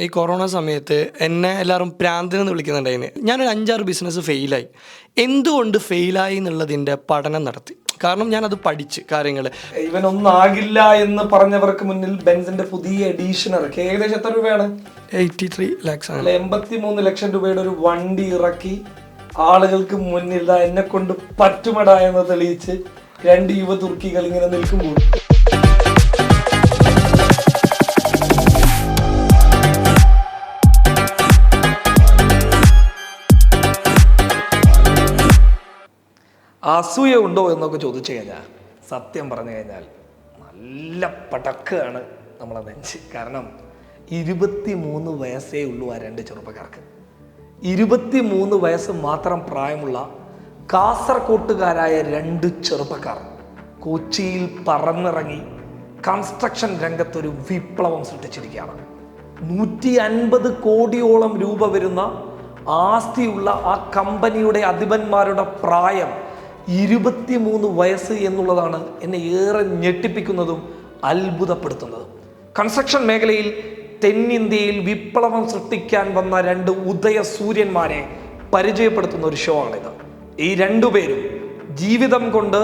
ഈ കൊറോണ സമയത്ത് എന്നെ എല്ലാവരും പ്രാന്തിനെന്ന് വിളിക്കുന്നുണ്ടായിന്. ഞാനൊരു അഞ്ചാറ് ബിസിനസ് ഫെയിലായി എന്തുകൊണ്ട് ഫെയിലായി എന്നുള്ളതിന്റെ പഠനം നടത്തി. കാരണം ഞാനത് പഠിച്ച് കാര്യങ്ങൾ ഇവനൊന്നും ആകില്ല എന്ന് പറഞ്ഞവർക്ക് മുന്നിൽ ബെൻസിന്റെ പുതിയ എഡീഷൻ ഇറക്കി. ഏകദേശം എത്ര രൂപയാണ്? എയ്റ്റി ത്രീ ലാക്സ് ആണ്. എൺപത്തി മൂന്ന് ലക്ഷം രൂപയുടെ ഒരു വണ്ടി ഇറക്കി ആളുകൾക്ക് മുന്നിൽ എന്നെ കൊണ്ട് പറ്റുമട എന്ന് തെളിയിച്ച് രണ്ട് യുവതുർക്കികൾ ഇങ്ങനെ നിൽക്കുമ്പോൾ. അസൂയ ഉണ്ടോ എന്നൊക്കെ ചോദിച്ചു കഴിഞ്ഞാൽ സത്യം പറഞ്ഞു കഴിഞ്ഞാൽ നല്ല പടക്കാണ് നമ്മളെ നെഞ്ച്. കാരണം ഇരുപത്തി മൂന്ന് വയസ്സേ ഉള്ളൂ ആ രണ്ട് ചെറുപ്പക്കാർക്ക്. ഇരുപത്തി മൂന്ന് വയസ്സ് മാത്രം പ്രായമുള്ള കാസർകോട്ടുകാരായ രണ്ട് ചെറുപ്പക്കാർ കൊച്ചിയിൽ പറന്നിറങ്ങി കൺസ്ട്രക്ഷൻ രംഗത്തൊരു വിപ്ലവം സൃഷ്ടിച്ചിരിക്കുകയാണ്. നൂറ്റി അൻപത് കോടിയോളം രൂപ വരുന്ന ആസ്തിയുള്ള ആ കമ്പനിയുടെ അധിപന്മാരുടെ പ്രായം ഇരുപത്തിമൂന്ന് വയസ്സ് എന്നുള്ളതാണ് എന്നെ ഏറെ ഞെട്ടിപ്പിക്കുന്നതും അത്ഭുതപ്പെടുത്തുന്നതും. കൺസ്ട്രക്ഷൻ മേഖലയിൽ തെന്നിന്ത്യയിൽ വിപ്ലവം സൃഷ്ടിക്കാൻ വന്ന രണ്ട് ഉദയ സൂര്യന്മാരെ പരിചയപ്പെടുത്തുന്ന ഒരു ഷോ ആണിത്. ഈ രണ്ടുപേരും ജീവിതം കൊണ്ട്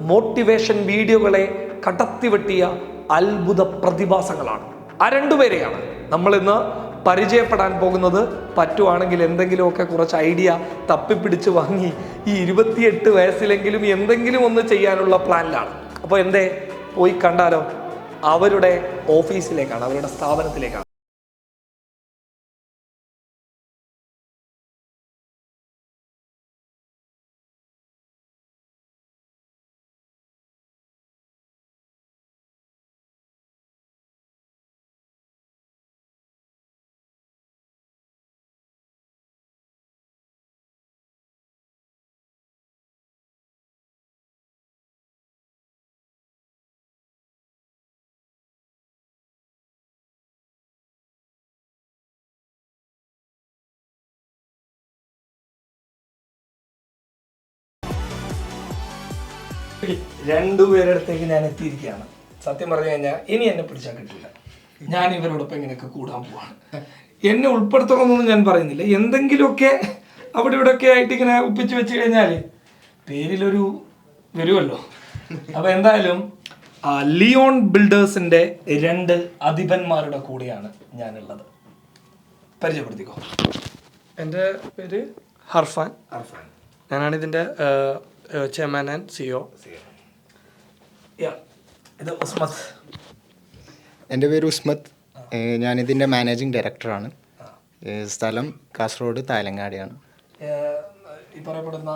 മോട്ടിവേഷൻ വീഡിയോകളെ കടത്തിവെട്ടിയ അത്ഭുത പ്രതിഭാസങ്ങളാണ്. ആ രണ്ടുപേരെയാണ് നമ്മൾ ഇന്ന് പരിചയപ്പെടാൻ പോകുന്നത് പറ്റുവാണെങ്കിൽ എന്തെങ്കിലുമൊക്കെ കുറച്ച് ഐഡിയ തപ്പിപ്പിടിച്ച് വാങ്ങി ഈ ഇരുപത്തിയെട്ട് വയസ്സിലെങ്കിലും എന്തെങ്കിലും ഒന്ന് ചെയ്യാനുള്ള പ്ലാനിലാണ്. അപ്പോൾ എന്തേ? പോയി കണ്ടാലോ. അവരുടെ ഓഫീസിലേക്കാണ് അവരുടെ സ്ഥാപനത്തിലേക്കാണ്. രണ്ടുപേരുടെ അടുത്തേക്ക് ഞാൻ എത്തിയിരിക്കുകയാണ് സത്യം പറഞ്ഞു കഴിഞ്ഞാൽ ഇനി എന്നെ പിടിച്ചാൽ കിട്ടില്ല ഞാൻ ഇവരോടൊപ്പം ഇങ്ങനെയൊക്കെ കൂടാൻ പോവാണ്. എന്നെ ഉൾപ്പെടുത്തണമെന്നൊന്നും ഞാൻ പറയുന്നില്ല. എന്തെങ്കിലുമൊക്കെ അവിടെ ഇവിടെയൊക്കെ ആയിട്ട് ഇങ്ങനെ ഒപ്പിച്ച് വെച്ച് കഴിഞ്ഞാൽ പേരിലൊരു വരുമല്ലോ. അപ്പൊ എന്തായാലും ആ, ലിയോൺ ബിൽഡേഴ്സിന്റെ രണ്ട് അധിപന്മാരുടെ കൂടെയാണ് ഞാനുള്ളത്. പരിചയപ്പെടുത്തിക്കോ. എന്റെ പേര് ഹർഫാൻ. ഹർഫാൻ. ഞാനാണ് ഇതിന്റെ ചെയർമാൻ ആൻഡ് സിഒ Yeah. ഇത് ഉസ്മത്ത്. എന്റെ പേര് ഉസ്മത്ത്. ഏഹ് ഞാനിതിന്റെ മാനേജിങ് ഡയറക്ടറാണ്. സ്ഥലം കാസർഗോഡ് തായലങ്ങാടിയാണ് ഈ പറയപ്പെടുന്ന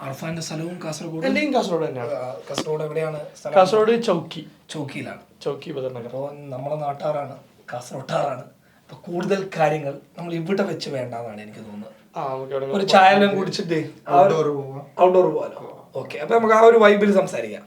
അർഫാന്റെ സ്ഥലവും കാസർഗോഡ് എന്റെയും കാസർഗോഡ് തന്നെയാണ്. കാസർഗോഡ് എവിടെയാണ് കാസർഗോഡ് ചൗക്കി. ചൗക്കിയിലാണ്. ചൗക്കി ബദർനഗർ. അപ്പോൾ നമ്മളെ നാട്ടാറാണ് കാസർഗോട്ടാറാണ്. അപ്പോൾ കൂടുതൽ കാര്യങ്ങൾ നമ്മൾ ഇവിടെ വെച്ച് വേണ്ടെന്നാണ് എനിക്ക് തോന്നുന്നത്. ഒരു ചായ എല്ലാം കുടിച്ചിട്ട് ഔട്ട്ഡോർ പോകാലോ ഓക്കെ അപ്പൊ നമുക്ക് ആ ഒരു വൈബിൽ സംസാരിക്കാം.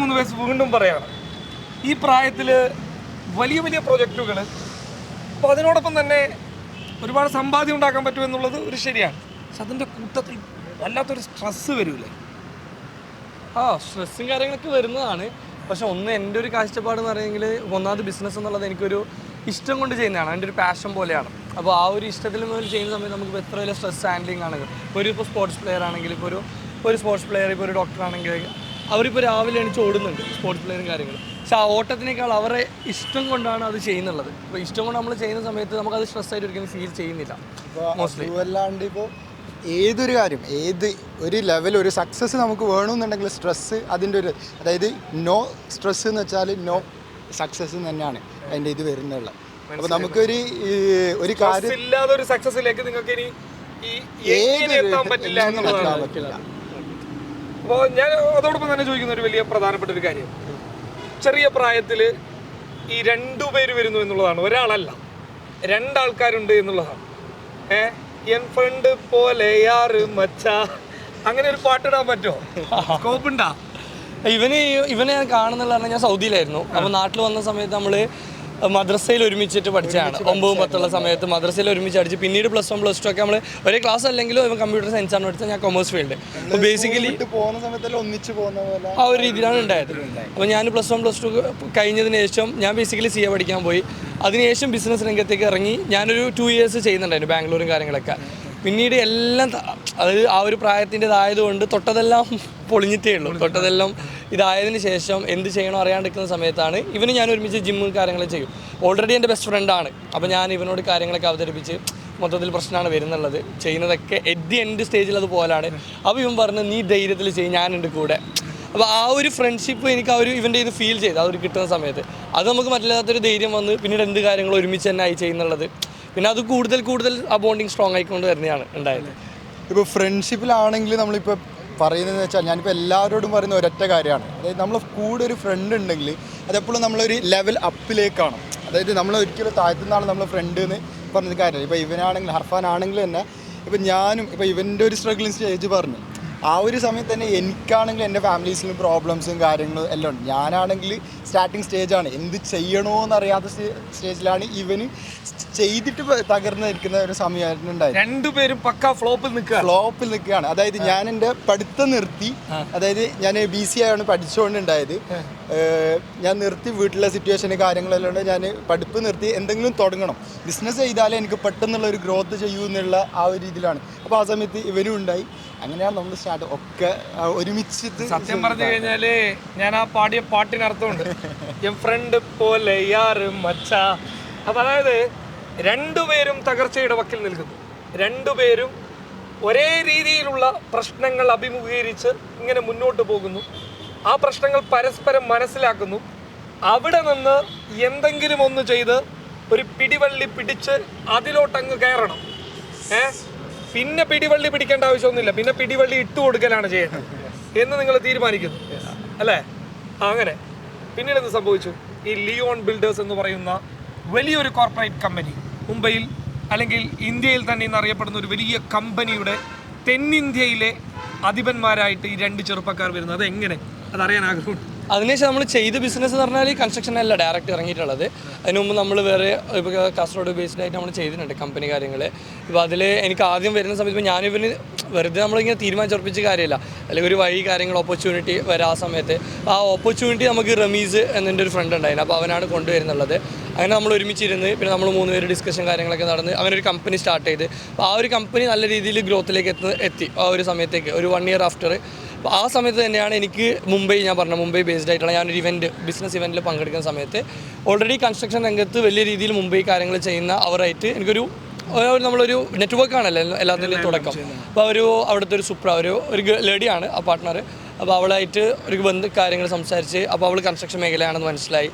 മൂന്ന് വയസ്സ് വീണ്ടും പറയാണ്. ഈ പ്രായത്തിൽ വലിയ വലിയ പ്രൊജക്റ്റുകൾ അപ്പോൾ അതിനോടൊപ്പം തന്നെ ഒരുപാട് സമ്പാദ്യം ഉണ്ടാക്കാൻ പറ്റുമെന്നുള്ളത് ഒരു ശരിയാണ്. പക്ഷെ അതിന്റെ കൂട്ടത്തിൽ വല്ലാത്തൊരു സ്ട്രെസ്സ് വരൂലേ ആ സ്ട്രെസ്സും കാര്യങ്ങളൊക്കെ വരുന്നതാണ്. പക്ഷെ ഒന്ന് എന്റെ ഒരു കാഴ്ചപ്പാട് എന്ന് പറയുമെങ്കിൽ ഒന്നാമത് ബിസിനസ് എന്നുള്ളത് എനിക്കൊരു ഇഷ്ടം കൊണ്ട് ചെയ്യുന്നതാണ്. എന്റെ ഒരു പാഷൻ പോലെയാണ്. അപ്പോൾ ആ ഒരു ഇഷ്ടത്തിൽ മുതൽ ചെയ്യുന്ന സമയത്ത് നമുക്ക് എത്ര വലിയ സ്ട്രെസ് ഹാൻഡ്ലിംഗ് ആണ്. ഇപ്പോൾ ഒരു ഇപ്പോൾ സ്പോർട്സ് പ്ലെയർ ആണെങ്കിൽ ഇപ്പോൾ ഒരു ഒരു സ്പോർട്സ് പ്ലെയർ ഇപ്പോൾ ഒരു ഡോക്ടർ ആണെങ്കിൽ അവരിപ്പോൾ രാവിലെ എണീച്ച് ഓടുന്നുണ്ട് സ്പോർട്സ് പ്ലെയറും കാര്യങ്ങളും. പക്ഷെ ആ ഓട്ടത്തിനേക്കാൾ അവരെ ഇഷ്ടം കൊണ്ടാണ് അത് ചെയ്യുന്നുള്ളത്. അപ്പോൾ ഇഷ്ടം കൊണ്ട് നമ്മൾ ചെയ്യുന്ന സമയത്ത് നമുക്കത് സ്ട്രെസ് ആയിട്ട് ഒരിക്കലും ഫീൽ ചെയ്യുന്നില്ല. മോസ്റ്റ്ലി അതുമല്ലാണ്ട് ഇപ്പോൾ ഏതൊരു കാര്യം ഏത് ഒരു ലെവൽ ഒരു സക്സസ് നമുക്ക് വേണമെന്നുണ്ടെങ്കിൽ സ്ട്രെസ്സ് അതിന്റെ ഒരു അതായത് നോ സ്ട്രെസ് എന്ന് വെച്ചാൽ നോ സക്സസ് തന്നെയാണ് അതിന്റെ ഇത് വരുന്നുള്ള അപ്പോൾ നമുക്കൊരു ഒരു കാര്യം ഇല്ലാതെ ഒരു സക്സസിലേക്ക് നിങ്ങൾക്ക് ഇനി ഏത് എത്താൻ പറ്റില്ല. അപ്പോൾ ഞാൻ അതോടൊപ്പം തന്നെ ചോദിക്കുന്ന ഒരു വലിയ പ്രധാനപ്പെട്ട ഒരു കാര്യം. ചെറിയ പ്രായത്തിൽ ഈ രണ്ടു പേര് വരുന്നു എന്നുള്ളതാണ്. ഒരാളല്ല. രണ്ടാൾക്കാരുണ്ട് എന്നുള്ളതാണ്. ഏ? എൻ ഫ്രണ്ട് പോലെ മച്ച. അങ്ങനെ ഒരു പാട്ടിടാൻ പറ്റുമോ സ്കോപ്പ് ഇവന് ഇവനെ ഞാൻ കാണുന്നുള്ള ഞാൻ സൗദിയിലായിരുന്നു. അപ്പോൾ നാട്ടിൽ വന്ന സമയത്ത് നമ്മൾ മദ്രസയിൽ ഒരുമിച്ചിട്ട് പഠിച്ചതാണ്. ഒമ്പതും പത്തുള്ള സമയത്ത് മദ്രസയിൽ ഒരുമിച്ച് പഠിച്ച് പിന്നീട് പ്ലസ് വൺ പ്ലസ് ടു ഒക്കെ നമ്മൾ ഒരേ ക്ലാസ് അല്ലെങ്കിലും ഇവൻ കമ്പ്യൂട്ടർ സയൻസ് ആണ് പഠിച്ചത് ഞാൻ കൊമേഴ്സ് ഫീൽഡ് അപ്പോൾ ബേസിക്കലി വിട്ട് പോകുന്ന സമയത്തല്ല ഒന്നിച്ച് പോകുന്ന പോലെ? ആ ഒരു രീതിയിലാണ് ഉണ്ടായത്. അപ്പോൾ ഞാൻ പ്ലസ് വൺ പ്ലസ് ടു കഴിഞ്ഞതിന് ശേഷം ഞാൻ ബേസിക്കലി സി എ പഠിക്കാൻ പോയി. അതിനുശേഷം ബിസിനസ് രംഗത്തേക്ക് ഇറങ്ങി. ഞാനൊരു ടു ഇയേഴ്സ് ചെയ്യുന്നുണ്ടായിരുന്നു ബാംഗ്ലൂരും കാര്യങ്ങളൊക്കെ. പിന്നീട് എല്ലാം ത- അതായത് ആ ഒരു പ്രായത്തിന്റെതായതുകൊണ്ട് തൊട്ടതെല്ലാം പൊളിഞ്ഞിട്ടേ ഉള്ളൂ. തൊട്ടതെല്ലാം ഇതായതിന് ശേഷം എന്ത് ചെയ്യണോ അറിയാണ്ടിരിക്കുന്ന സമയത്താണ് ഇവന് ഞാൻ ഒരുമിച്ച് ജിമ്മ് കാര്യങ്ങൾ ചെയ്യും. ഓൾറെഡി എന്റെ ബെസ്റ്റ് ഫ്രണ്ടാണ് അപ്പോൾ ഞാൻ ഇവനോട് കാര്യങ്ങളൊക്കെ അവതരിപ്പിച്ച് മൊത്തത്തിൽ പ്രശ്നമാണ് വരുന്നുള്ളത്. ചെയ്യുന്നതൊക്കെ എറ്റ് ദി എൻഡ് സ്റ്റേജിൽ അത് പോലാണ്. അപ്പോൾ ഇവൻ പറഞ്ഞു നീ ധൈര്യത്തിൽ ചെയ്യും ഞാനുണ്ട് കൂടെ. അപ്പോൾ ആ ഒരു ഫ്രണ്ട്ഷിപ്പ് എനിക്ക് ആ ഒരു ഇവന്റെ ഇത് ഫീൽ ചെയ്ത് ആ ഒരു കിട്ടുന്ന സമയത്ത്. അത് നമുക്ക് മറ്റില്ലാത്തൊരു ധൈര്യം വന്ന് പിന്നീട് എന്ത് കാര്യങ്ങളും ഒരുമിച്ച് തന്നെ ആയി ചെയ്യുന്നുള്ളത്. പിന്നെ അത് കൂടുതൽ കൂടുതൽ ആ ബോണ്ടിങ് സ്ട്രോങ് ആയിക്കൊണ്ട് വരുന്നതാണ് ഉണ്ടായത്. ഇപ്പോൾ ഫ്രണ്ട്ഷിപ്പിലാണെങ്കിൽ നമ്മളിപ്പോൾ പറയുന്നതെന്ന് വെച്ചാൽ ഞാനിപ്പോൾ എല്ലാവരോടും പറയുന്ന ഒരൊറ്റ കാര്യമാണ്. അതായത് നമ്മൾ കൂടെ ഒരു ഫ്രണ്ട് ഉണ്ടെങ്കിൽ അതെപ്പോഴും നമ്മളൊരു ലെവൽ അപ്പിലേക്കാണ് അതായത് നമ്മൾ ഒരിക്കലും താഴ്ത്തുന്നതാണ് നമ്മൾ ഫ്രണ്ട് എന്ന് പറഞ്ഞത് കാര്യമില്ല. ഇപ്പോൾ ഇവനാണെങ്കിൽ ഹർഫാൻ ആണെങ്കിൽ തന്നെ ഇപ്പോൾ ഞാനും ഇപ്പോൾ ഇവന്റെ ഒരു സ്ട്രഗിളിംഗ് സ്റ്റേജ് പറഞ്ഞു ആ ഒരു സമയത്ത് തന്നെ എനിക്കാണെങ്കിൽ എന്റെ ഫാമിലീസിലും പ്രോബ്ലംസും കാര്യങ്ങളും എല്ലാം ഉണ്ട്. ഞാനാണെങ്കിൽ സ്റ്റാർട്ടിങ് സ്റ്റേജാണ് എന്ത് ചെയ്യണമെന്ന് അറിയാത്ത സ്റ്റേജിലാണ് ഇവന് ചെയ്തിട്ട് തകർന്ന് നിൽക്കുന്ന ഒരു സമയമായിരുന്നു ഉണ്ടായത്. രണ്ടുപേരും പക്ക ഫ്ലോപ്പിൽ നിൽക്കുക ഫ്ലോപ്പിൽ നിൽക്കുകയാണ്. അതായത് ഞാൻ എന്റെ പഠിത്തം നിർത്തി. അതായത് ഞാൻ ബി സി ആണ് പഠിച്ചുകൊണ്ടുണ്ടായത് ഞാൻ നിർത്തി വീട്ടിലെ സിറ്റുവേഷന് കാര്യങ്ങളെല്ലാം ഉണ്ട്. ഞാൻ പഠിപ്പ് നിർത്തി എന്തെങ്കിലും തുടങ്ങണം. ബിസിനസ് ചെയ്താലേ എനിക്ക് പെട്ടെന്നുള്ള ഒരു ഗ്രോത്ത് ചെയ്യൂ എന്നുള്ള ആ ഒരു രീതിയിലാണ് അപ്പോൾ ആ സമയത്ത് ഇവനും ഉണ്ടായി. അങ്ങനെയാണ് നമ്മൾ സ്റ്റാർട്ട് ഒക്കെ ഒരുമിച്ച് ഒരുമിച്ചിട്ട് സത്യം പറഞ്ഞു കഴിഞ്ഞാൽ ഞാൻ ആ പാടിയ പാട്ടിന് അർത്ഥമുണ്ട് ഫ്രണ്ട് പോലെ യാറ് മച്ച. അപ്പൊ അതായത് രണ്ടുപേരും തകർച്ചയുടെ വക്കിൽ നിൽക്കുന്നു. രണ്ടുപേരും ഒരേ രീതിയിലുള്ള പ്രശ്നങ്ങൾ അഭിമുഖീകരിച്ച് ഇങ്ങനെ മുന്നോട്ട് പോകുന്നു. ആ പ്രശ്നങ്ങൾ പരസ്പരം മനസ്സിലാക്കുന്നു. അവിടെ നിന്ന് എന്തെങ്കിലും ഒന്ന് ചെയ്ത് ഒരു പിടിവള്ളി പിടിച്ച് അതിലോട്ടങ്ങ് കയറണം. ഏ? പിന്നെ പിടിവള്ളി പിടിക്കേണ്ട ആവശ്യമൊന്നുമില്ല. പിന്നെ പിടിവള്ളി ഇട്ടു കൊടുക്കലാണ് ചെയ്യേണ്ടത്. എന്ന് നിങ്ങൾ തീരുമാനിക്കുന്നു. അല്ലേ? അങ്ങനെ. പിന്നീട് എന്ത് സംഭവിച്ചു? ഈ ലിയോൺ ബിൽഡേഴ്സ് എന്ന് പറയുന്ന വലിയൊരു കോർപ്പറേറ്റ് കമ്പനി മുംബൈയിൽ അല്ലെങ്കിൽ ഇന്ത്യയിൽ തന്നെ ഇന്ന് അറിയപ്പെടുന്ന ഒരു വലിയ കമ്പനിയുടെ തെന്നിന്ത്യയിലെ അധിപന്മാരായിട്ട് ഈ രണ്ട് ചെറുപ്പക്കാർ വരുന്നത്. അതെങ്ങനെ? അതറിയാൻ ആഗ്രഹമുണ്ട്. അതിനുശേഷം നമ്മൾ ചെയ്ത ബിസിനസ് എന്ന് പറഞ്ഞാൽ കൺസ്ട്രക്ഷൻ അല്ല ഡയറക്റ്റ് ഇറങ്ങിയിട്ടുള്ളത്. അതിന് മുമ്പ് നമ്മൾ വേറെ ഇപ്പോൾ കാസർഗോഡ് ബേസ്ഡ് ആയിട്ട് നമ്മൾ ചെയ്തിട്ടുണ്ട് കമ്പനി കാര്യങ്ങൾ ഇപ്പോൾ അതിൽ എനിക്ക് ആദ്യം വരുന്ന സമയത്ത് ഞാനിവന് വെറുതെ നമ്മളിങ്ങനെ തീരുമാനിച്ചുറപ്പിച്ച കാര്യമില്ല അല്ലെങ്കിൽ ഒരു വഴി കാര്യങ്ങൾ ഓപ്പർച്യൂണിറ്റി വരാ ആ സമയത്ത്. ആ ഓപ്പർച്യൂണിറ്റി നമുക്ക് റമീസ് എന്നൊരു ഫ്രണ്ട് ഉണ്ടായിരുന്നു. അപ്പോൾ അവനാണ് കൊണ്ടുവരുന്നുള്ളത്. അങ്ങനെ നമ്മൾ ഒരുമിച്ചിരുന്ന് പിന്നെ നമ്മൾ മൂന്ന് പേര് ഡിസ്കഷൻ കാര്യങ്ങളൊക്കെ നടന്ന് അങ്ങനെ ഒരു കമ്പനി സ്റ്റാർട്ട് ചെയ്ത്. അപ്പോൾ ആ ഒരു കമ്പനി നല്ല രീതിയിൽ ഗ്രോത്തിലേക്ക് എത്തി ആ ഒരു സമയത്തേക്ക് ഒരു വൺ ഇയർ ആഫ്റ്റർ അപ്പോൾ ആ സമയത്ത് തന്നെയാണ് എനിക്ക് മുംബൈ ഞാൻ പറഞ്ഞ മുംബൈ ബേസ്ഡ് ആയിട്ടുള്ള ഞാനൊരു ഇവന്റ് ബിസിനസ് ഇവന്റിൽ പങ്കെടുക്കുന്ന സമയത്ത് ഓൾറെഡി കൺസ്ട്രക്ഷൻ രംഗത്ത് വലിയ രീതിയിൽ മുംബൈ കാര്യങ്ങൾ ചെയ്യുന്ന അവരായിട്ട് എനിക്കൊരു നമ്മളൊരു നെറ്റ്വർക്ക് ആണല്ലോ എല്ലാ- എല്ലാത്തിന്റെയും തുടക്കം. അപ്പോൾ ഒരു അവിടുത്തെ ഒരു സുപ്ര ഒരു ഒരു ലേഡിയാണ് ആ പാർട്ട്ണർ അപ്പോൾ അവളായിട്ട് ഒരു ബന്ധ കാര്യങ്ങൾ സംസാരിച്ച് അപ്പോൾ അവൾ കൺസ്ട്രക്ഷൻ മേഖലയാണെന്ന് മനസ്സിലായി.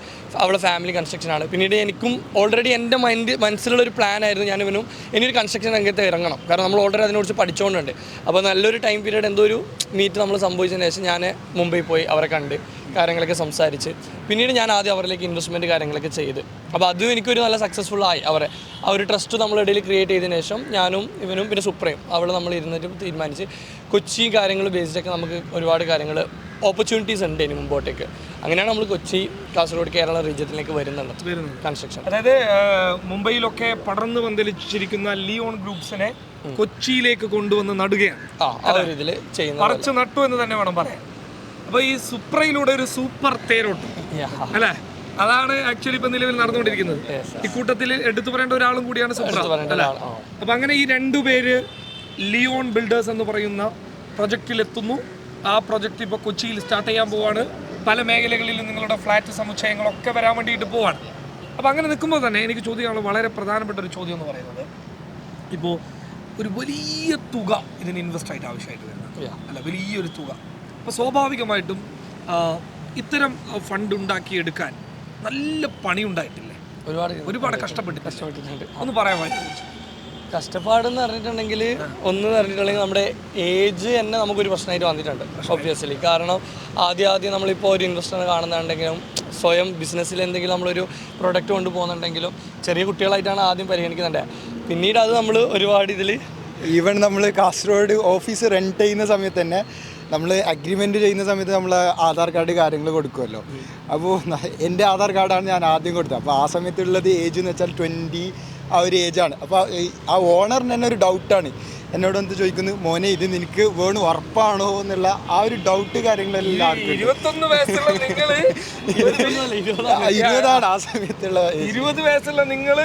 അവളെ ഫാമിലി കൺസ്ട്രക്ഷനാണ് പിന്നീട് എനിക്കും ഓൾറെഡി എന്റെ മൈൻഡ് മനസ്സിലുള്ള ഒരു പ്ലാൻ ആയിരുന്നു ഞാൻ ഇവനും ഇനി ഒരു കൺസ്ട്രക്ഷൻ രംഗത്ത് ഇറങ്ങണം. കാരണം നമ്മൾ ഓൾറെഡി അതിനെക്കുറിച്ച് പഠിച്ചുകൊണ്ടുണ്ട് അപ്പോൾ നല്ലൊരു ടൈം പീരീഡ് എന്തോ ഒരു മീറ്റ് നമ്മൾ സംഭവിച്ചതിന് ശേഷം ഞാൻ മുംബൈ പോയി അവരെ കണ്ട്. കാര്യങ്ങളൊക്കെ സംസാരിച്ച്. പിന്നീട് ഞാൻ ആദ്യം അവരിലേക്ക് ഇൻവെസ്റ്റ്മെന്റ് കാര്യങ്ങളൊക്കെ ചെയ്ത്. അപ്പോൾ അതും എനിക്കൊരു നല്ല സക്സസ്ഫുൾ ആയി. അവരെ ആ ഒരു ട്രസ്റ്റ് നമ്മളിടയിൽ ക്രിയേറ്റ് ചെയ്തതിന് ശേഷം ഞാനും ഇവനും പിന്നെ സുപ്രയും അവൾ നമ്മൾ ഇരുന്നിട്ട് തീരുമാനിച്ച് കൊച്ചി കാര്യങ്ങൾ ബേസ്ഡൊക്കെ നമുക്ക് ഒരുപാട് കാര്യങ്ങൾ ഓപ്പർച്യൂണിറ്റീസ് ഉണ്ട് ഇനി മുമ്പോട്ടേക്ക്. അങ്ങനെയാണ് നമ്മൾ കൊച്ചി കാസർഗോഡ് കേരള റീജ്യത്തിലേക്ക് വരുന്നുള്ളത്. കൺസ്ട്രക്ഷൻ അതായത് മുംബൈയിലൊക്കെ പടർന്നു പന്തലിച്ചിരിക്കുന്ന ലിയോൺ ഗ്രൂപ്പ്സിനെ കൊച്ചിയിലേക്ക് കൊണ്ടുവന്ന് നടുകയാണ്. ആ ഒരു ഇതിൽ ചെയ്യുന്നത് നട്ടു എന്ന് തന്നെ വേണം പറയാൻ. അപ്പൊ ഈ സുപ്രയിലൂടെ ഒരു സൂപ്പർ തേരോട്ട് അല്ലെ? അതാണ് ആക്ച്വലി ഇപ്പൊ നിലവിൽ നടന്നുകൊണ്ടിരിക്കുന്നത്. ഇക്കൂട്ടത്തിൽ എടുത്തു പറയേണ്ട ഒരാളും കൂടിയാണ് സുപ്ര. അല്ലേ? അപ്പൊ അങ്ങനെ ഈ രണ്ടു പേര് ലിയോൺ ബിൽഡേഴ്സ് എന്ന് പറയുന്ന പ്രൊജക്റ്റിൽ എത്തുന്നു ആ പ്രൊജക്റ്റ് ഇപ്പോൾ കൊച്ചിയിൽ സ്റ്റാർട്ട് ചെയ്യാൻ പോവാണ്. പല മേഖലകളിലും നിങ്ങളുടെ ഫ്ലാറ്റ് സമുച്ചയങ്ങളൊക്കെ വരാൻ വേണ്ടിയിട്ട് പോവാണ്. അപ്പോൾ അങ്ങനെ നിൽക്കുമ്പോൾ തന്നെ എനിക്ക് ചോദ്യമുള്ള വളരെ പ്രധാനപ്പെട്ട ഒരു ചോദ്യം എന്ന് പറയുന്നത് ഇപ്പോൾ ഒരു വലിയ തുക ഇതിന് ഇൻവെസ്റ്റ് ആയിട്ട് ആവശ്യമായിട്ട് വരുന്നത്. അല്ല വലിയൊരു തുക. അപ്പോൾ സ്വാഭാവികമായിട്ടും ഇത്തരം ഫണ്ട് ഉണ്ടാക്കിയെടുക്കാൻ നല്ല പണി ഉണ്ടായിട്ടില്ലേ ഒരുപാട് ഒരുപാട് കഷ്ടപ്പെട്ട് കഷ്ടപ്പെട്ടിട്ടുണ്ട്. ഒന്ന് പറയാൻ വേണ്ടി കഷ്ടപ്പാടെന്ന് പറഞ്ഞിട്ടുണ്ടെങ്കിൽ ഒന്ന് പറഞ്ഞിട്ടുണ്ടെങ്കിൽ നമ്മുടെ ഏജ് തന്നെ നമുക്കൊരു പ്രശ്നമായിട്ട് വന്നിട്ടുണ്ട് ഒബ്വിയസ്ലി കാരണം ആദ്യം ആദ്യം നമ്മളിപ്പോൾ ഒരു ഇൻവെസ്റ്റർ കാണുന്നുണ്ടെങ്കിലും സ്വയം ബിസിനസ്സിൽ എന്തെങ്കിലും നമ്മളൊരു പ്രൊഡക്റ്റ് കൊണ്ടുപോകുന്നുണ്ടെങ്കിലും ചെറിയ കുട്ടികളായിട്ടാണ് ആദ്യം പരിഗണിക്കുന്നുണ്ട്. പിന്നീട് അത് നമ്മൾ ഒരുപാട് ഇതിൽ ഈവൻ നമ്മൾ കാസർഗോഡ് ഓഫീസ് റെന്റ് ചെയ്യുന്ന സമയത്ത് തന്നെ നമ്മൾ അഗ്രിമെന്റ് ചെയ്യുന്ന സമയത്ത് നമ്മൾ ആധാർ കാർഡ് കാര്യങ്ങൾ കൊടുക്കുമല്ലോ അപ്പോൾ എന്റെ ആധാർ കാർഡാണ് ഞാൻ ആദ്യം കൊടുത്തത്. അപ്പോൾ ആ സമയത്തുള്ളത് ഏജ് എന്ന് വെച്ചാൽ ട്വന്റി ആ ഒരു ഏജാണ് അപ്പോൾ ആ ഓണറിന് തന്നെ ഒരു ഡൗട്ടാണ് എന്നോട് എന്ത് ചോദിക്കുന്നു മോനെ ഇത് നിനക്ക് വേണു ഉറപ്പാണോ എന്നുള്ള ആ ഒരു ഡൗട്ട് കാര്യങ്ങളെല്ലാം ഇരുപതാണ് ആ സമയത്തുള്ള. ഇരുപത് വയസ്സുള്ള നിങ്ങൾ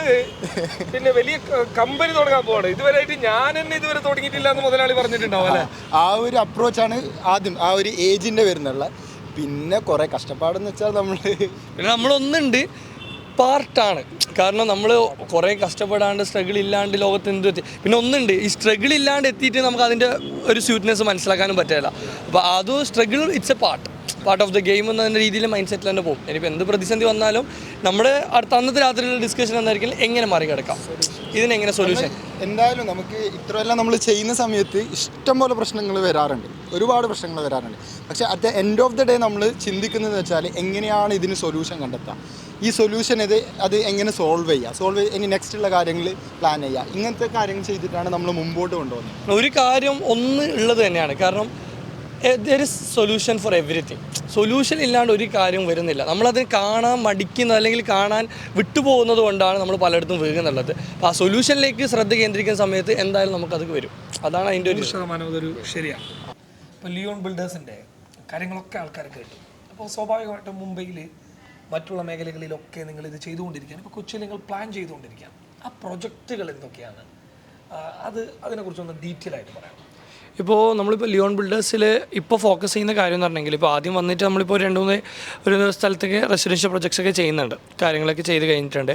പിന്നെ വലിയ കമ്പനി തുടങ്ങാൻ പോവാണ്. ഇതുവരെയായിട്ട് ഞാൻ തന്നെ ഇതുവരെ തുടങ്ങിയിട്ടില്ല എന്ന് മുതലാളി പറഞ്ഞിട്ടുണ്ടാവും അല്ലെ? ആ ഒരു അപ്രോച്ചാണ് ആദ്യം ആ ഒരു ഏജിന്റെ വരുന്നുള്ള പിന്നെ കുറേ കഷ്ടപ്പാടെന്ന് വെച്ചാൽ നമ്മൾ പിന്നെ നമ്മളൊന്നുണ്ട്. പാർട്ടാണ് കാരണം നമ്മൾ കുറേ കഷ്ടപ്പെടാണ്ട് സ്ട്രഗിൾ ഇല്ലാണ്ട് ലോകത്ത് എന്ത് പറ്റി? പിന്നെ ഒന്നുണ്ട്. ഈ സ്ട്രഗിൾ ഇല്ലാണ്ട് എത്തിയിട്ട് നമുക്ക് അതിന്റെ ഒരു സ്വീറ്റ്നെസ് മനസ്സിലാക്കാനും പറ്റില്ല അപ്പോൾ അതും struggle it's a part part of the game എന്ന രീതിയിൽ മൈൻഡ് സെറ്റിൽ തന്നെ പോകും. ഇനിയിപ്പോൾ എന്ത് പ്രതിസന്ധി വന്നാലും നമ്മുടെ അടുത്ത അന്നത്തെ രാത്രിയിലുള്ള ഡിസ്കഷൻ എന്നായിരിക്കും എങ്ങനെ മറികടക്കാം? ഇതിനെങ്ങനെ സൊല്യൂഷൻ എന്തായാലും നമുക്ക് ഇത്രയെല്ലാം നമ്മൾ ചെയ്യുന്ന സമയത്ത് ഇഷ്ടംപോലെ പ്രശ്നങ്ങൾ വരാറുണ്ട്. ഒരുപാട് പ്രശ്നങ്ങൾ വരാറുണ്ട്. പക്ഷേ at the end of the day നമ്മൾ ചിന്തിക്കുന്നത് വെച്ചാൽ എങ്ങനെയാണ് ഇതിന് സൊല്യൂഷൻ കണ്ടെത്തുക ഈ സൊല്യൂഷൻ ഇത് അത് എങ്ങനെ സോൾവ് ചെയ്യുക സോൾവ് ഇനി നെക്സ്റ്റ് ഉള്ള കാര്യങ്ങൾ പ്ലാൻ ചെയ്യുക ഇങ്ങനത്തെ കാര്യങ്ങൾ ചെയ്തിട്ടാണ് നമ്മൾ മുമ്പോട്ട് കൊണ്ടുപോകുന്നത്. ഒരു കാര്യം ഒന്ന് ഉള്ളത് തന്നെയാണ്. കാരണം there is solution for everything solution ഇല്ലാണ്ട് ഒരു കാര്യം വരുന്നില്ല. നമ്മളത് കാണാൻ മടിക്കുന്നത് അല്ലെങ്കിൽ കാണാൻ വിട്ടുപോകുന്നത് കൊണ്ടാണ് നമ്മൾ പലയിടത്തും വീഴുന്നുള്ളത്. അപ്പോൾ ആ സൊല്യൂഷനിലേക്ക് ശ്രദ്ധ കേന്ദ്രീകരിക്കുന്ന സമയത്ത് എന്തായാലും നമുക്കത് വരും. അതാണ് അതിന്റെ ഒരു ശതമാനം അതൊരു ശരിയാണ് അപ്പോൾ ലിയോൺ ബിൽഡേഴ്സിന്റെ കാര്യങ്ങളൊക്കെ ആൾക്കാർ കേട്ടു. അപ്പോൾ സ്വാഭാവികമായിട്ടും മുംബൈയിൽ മറ്റുള്ള മേഖലകളിലൊക്കെ നിങ്ങൾ ഇത് ചെയ്തുകൊണ്ടിരിക്കുകയാണ്. ഇപ്പോൾ കൊച്ചിയിൽ നിങ്ങൾ പ്ലാൻ ചെയ്തുകൊണ്ടിരിക്കുകയാണ്. ആ പ്രൊജക്റ്റുകൾ എന്തൊക്കെയാണ്? അത് അതിനെക്കുറിച്ചൊന്ന് ഡീറ്റെയിൽ ആയിട്ട് പറയാം ഇപ്പോൾ നമ്മളിപ്പോൾ ലിയോൺ ബിൽഡേഴ്സിൽ ഇപ്പോൾ ഫോക്കസ് ചെയ്യുന്ന കാര്യം എന്ന് പറഞ്ഞെങ്കിൽ ഇപ്പോൾ ആദ്യം വന്നിട്ട് നമ്മളിപ്പോൾ രണ്ട് മൂന്ന് ഒരു സ്ഥലത്തേക്ക് റെസിഡൻഷ്യൽ പ്രൊജക്ട്സ് ഒക്കെ ചെയ്യുന്നുണ്ട്. കാര്യങ്ങളൊക്കെ ചെയ്ത് കഴിഞ്ഞിട്ടുണ്ട്.